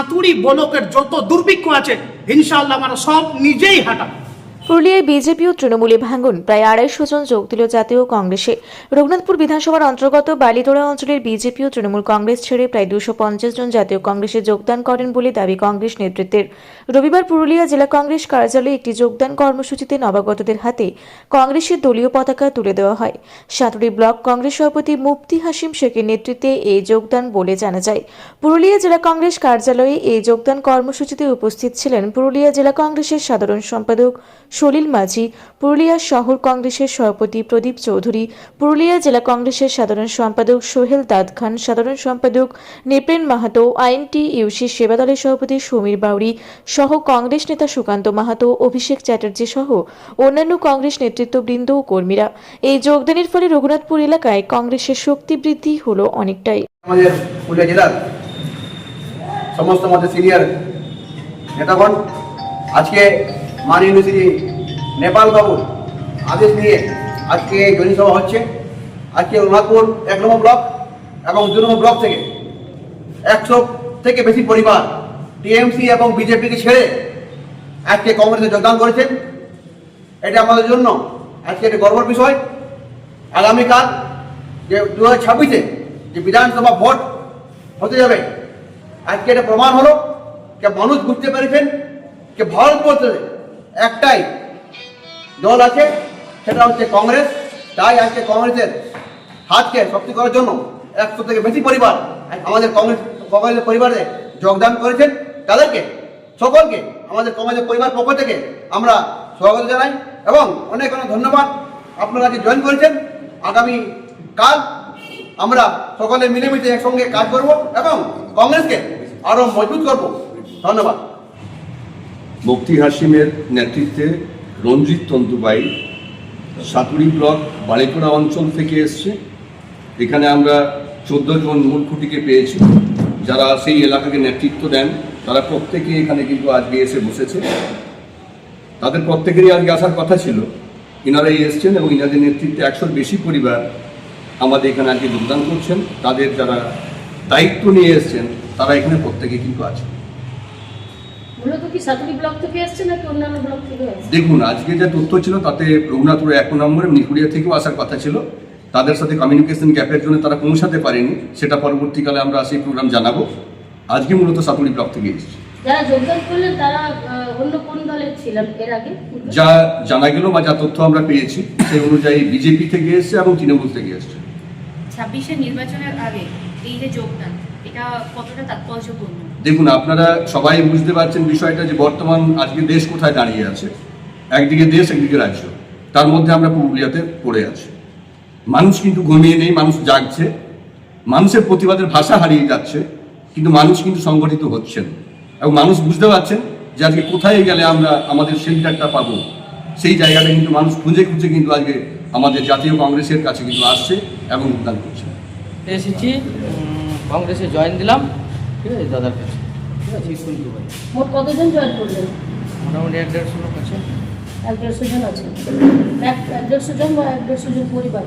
সাঁতুড়ি বলকের যত দুর্ভিক্ষ আছে ইনশাআল্লাহ আমরা সব নিজেই হাঁটাবো। পুরুলিয়ায় বিজেপি ও তৃণমূলে ভাঙন। প্রায় আড়াইশো জন যোগ দিল জাতীয় কংগ্রেসে। রঘুনাথপুর বিধানসভার অন্তর্গত বালিতোড়া অঞ্চলের বিজেপি ও তৃণমূল কংগ্রেস ছেড়ে প্রায় দুশো পঞ্চাশ জন জাতীয় কংগ্রেসে যোগদান করেন বলে দাবি কংগ্রেস নেতৃত্বের। রবিবার পুরুলিয়া জেলা কংগ্রেস কার্যালয়ে একটি যোগদান কর্মসূচিতে নবাগতদের হাতে কংগ্রেসের দলীয় পতাকা তুলে দেওয়া হয়। সাতুরি ব্লক কংগ্রেস সভাপতি মুফতি হাসিম শেখের নেতৃত্বে এই যোগদান বলে জানা যায়। পুরুলিয়া জেলা কংগ্রেস কার্যালয়ে এই যোগদান কর্মসূচিতে উপস্থিত ছিলেন পুরুলিয়া জেলা কংগ্রেসের সাধারণ সম্পাদক সলিল মাঝি, পুরুলিয়া শহর কংগ্রেসের সভাপতি প্রদীপ চৌধুরী, পুরুলিয়া জেলা কংগ্রেসের সাধারণ সম্পাদক সোহেল দাদ খান, সাধারণ সম্পাদক নেপ্রেন মাহাতো, আইএনটি ইউসি সেবা দলের সভাপতি সমীর বাউরি সহ কংগ্রেস নেতা সুকান্ত মাহাতো, অভিষেক চ্যাটার্জি সহ অন্যান্য কংগ্রেস নেতৃত্ববৃন্দ ও কর্মীরা। এই যোগদানের ফলে রঘুনাথপুর এলাকায় কংগ্রেসের শক্তি বৃদ্ধি হলো অনেকটাই। সমস্ত আমাদের সিনিয়র নেতাগণ, আজকে মান ইউনিভার্সিটি নেপাল বাবুর আদেশ নিয়ে আজকে এই জনসভা হচ্ছে। আজকে রঘুনাথপুর এক নম্বর ব্লক এবং দু নম্বর ব্লক থেকে একশো থেকে বেশি পরিবার টিএমসি এবং বিজেপিকে ছেড়ে আজকে কংগ্রেসে যোগদান করেছেন এটা আমাদের জন্য আজকে একটা গর্বের বিষয়। আগামীকাল যে দু হাজার ছাব্বিশে যে বিধানসভা ভোট হতে যাবে, আজকে এটা প্রমাণ হলো যে মানুষ বুঝতে পেরেছেন যে ভারতবর্ষে একটাই দল আছে, সেটা হচ্ছে কংগ্রেস। তাই আজকে কংগ্রেসের হাতকে শক্তি করার জন্য একশো থেকে বেশি পরিবার আমাদের কংগ্রেস কংগ্রেসের পরিবারে যোগদান করেছেন। তাদেরকে, সকলকে, আমাদের কংগ্রেসের পরিবার পক্ষ থেকে আমরা স্বাগত জানাই এবং অনেক অনেক ধন্যবাদ। আপনারা যে জয়েন করেছেন, আগামী কাল আমরা সকলে মিলেমিশে একসঙ্গে কাজ করব এবং কংগ্রেসকে আরও মজবুত করব। ধন্যবাদ। মুক্তি হাসিমের নেতৃত্বে রঞ্জিত তন্তুবাই, সাতুরি ব্লক, বালিকোড়া অঞ্চল থেকে এসছে। এখানে আমরা চোদ্দ জন মূল খুঁটিকে পেয়েছি। যারা সেই এলাকাকে নেতৃত্ব দেন, তারা প্রত্যেকে এখানে কিন্তু আজকে এসে বসেছে। তাদের প্রত্যেকেরই আজকে আসার কথা ছিল। ইনারাই এসছেন এবং ইনাদের নেতৃত্বে একশোর বেশি পরিবার আমাদের এখানে আজকে যোগদান করছেন। তাদের যারা দায়িত্ব নিয়ে এসছেন, তারা এখানে প্রত্যেকে কিন্তু আছে মূলত কি সাতুরি ব্লক থেকে আসছে নাকি অন্যান্য ব্লক থেকে আসছে দেখুন আজকে যে তথ্য ছিল তাতে রঘুনাথপুর এক নম্বরে নিকুড়িয়া থেকেও আসার কথা ছিল। তাদের সাথে কমিউনিকেশন গ্যাপের জন্য তারা পৌঁছাতে পারেনি। সেটা পরবর্তীকালে আমরা সেই প্রোগ্রাম জানাব। আজকে মূলত সাতুরি ব্লক থেকে এসেছি। যারা যোগদান করলেন তারা অন্য কোন দলের ছিলেন এর আগে? যা জানা গেল বা যা তথ্য আমরা পেয়েছি সেই অনুযায়ী বিজেপি থেকে এসছে এবং তৃণমূল থেকে এসছে। ছাব্বিশের নির্বাচনের আগে এই যে যোগদান এটা কতটা তাৎপর্যপূর্ণ? দেখুন, আপনারা সবাই বুঝতে পারছেন বিষয়টা যে বর্তমান আজকে দেশ কোথায় দাঁড়িয়ে আছে। একদিকে দেশ, একদিকে রাজ্য। তার মধ্যে আমরা পুরুলিয়াতে পড়ে আছি। মানুষ কিন্তু ঘুমিয়ে নেই, মানুষ জাগছে। মানুষের প্রতিবাদের ভাষা হারিয়ে যাচ্ছে, কিন্তু মানুষ কিন্তু সংগঠিত হচ্ছেন। এবং মানুষ বুঝতে পারছেন যে আজকে কোথায় গেলে আমরা আমাদের শেল্টারটা পাবো। সেই জায়গাটা কিন্তু মানুষ খুঁজে খুঁজে কিন্তু আজকে আমাদের জাতীয় কংগ্রেসের কাছে কিন্তু আসছে এবং যোগদান করছে। এসেছি কংগ্রেসে জয়েন দিলাম। ঠিক আছে দাদার কাছে। ঠিক আছে স্কুল দুবাই মোট কতজন জয়েন করলেন? মোটামুটি এক দেড়শো লোক আছে। এক দেড়শো জন আছে। এক এক দেড়শো জন বা এক দেড়শো জন পরিবার?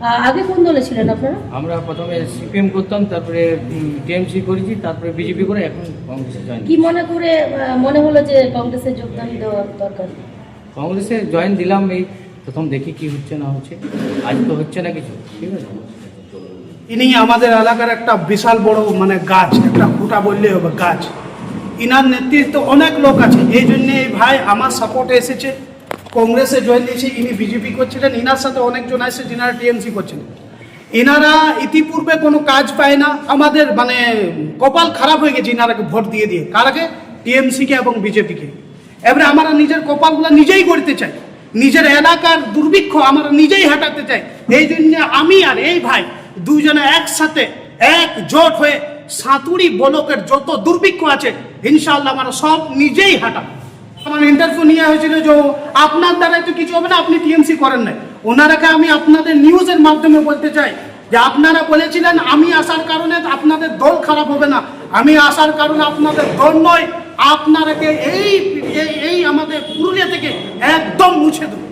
আ- আগে কোন দলে ছিলেন আপনারা? আমরা প্রথমে সিপিএম করতাম তারপরে টিএমসি করেছি তারপরে বিজেপি করে এখন কংগ্রেসে জয়েন কি মনে করে মনে হলো যে কংগ্রেসে যোগদান দেওয়া দরকার? কংগ্রেসে জয়েন দিলাম এই প্রথম দেখি কি হচ্ছে না হচ্ছে। আজ তো হচ্ছে না কিছু ঠিক আছে? ইনি আমাদের এলাকার একটা বিশাল বড় মানে গাছ, একটা খুঁটা বললেই হবে, গাছ। ইনার নেতৃত্বে অনেক লোক আছে। এই জন্যে এই ভাই আমার সাপোর্টে এসেছে, কংগ্রেসে জয়েন দিয়েছে ইনি বিজেপি করছিলেন, ইনার সাথে অনেকজন আছে যিনারা টিএমসি করছেন। এনারা ইতিপূর্বে কোনো কাজ পায় না, আমাদের মানে কপাল খারাপ হয়ে গেছে ইনারাকে ভোট দিয়ে দিয়ে। কারাকে টিএমসিকে এবং বিজেপিকে এবারে আমরা নিজের কপালগুলো নিজেই করতে চাই। নিজের এলাকার দুর্ভিক্ষ আমরা নিজেই হাঁটাতে চাই। এই জন্য আমি আর এই ভাই দুজনে একসাথে একজোট হয়ে সাঁতুড়ি বলকের যত দুর্ভিক্ষ আছে, ইনশাআল্লাহ আমরা সব নিজেই হাঁটাবো। আমার ইন্টারভিউ নেওয়া হয়েছিল যে আপনার দ্বারা তো কিছু হবে না, আপনি টিএমসি করেন না ওনারাকে আমি আপনাদের নিউজের মাধ্যমে বলতে চাই যে, আপনারা বলেছিলেন আমি আসার কারণে আপনাদের দল খারাপ হবে না। আমি আসার কারণে আপনাদের দল নয়। আপনারাকে এই- এই আমাদের পুরুলিয়া থেকে একদম মুছে দেবো।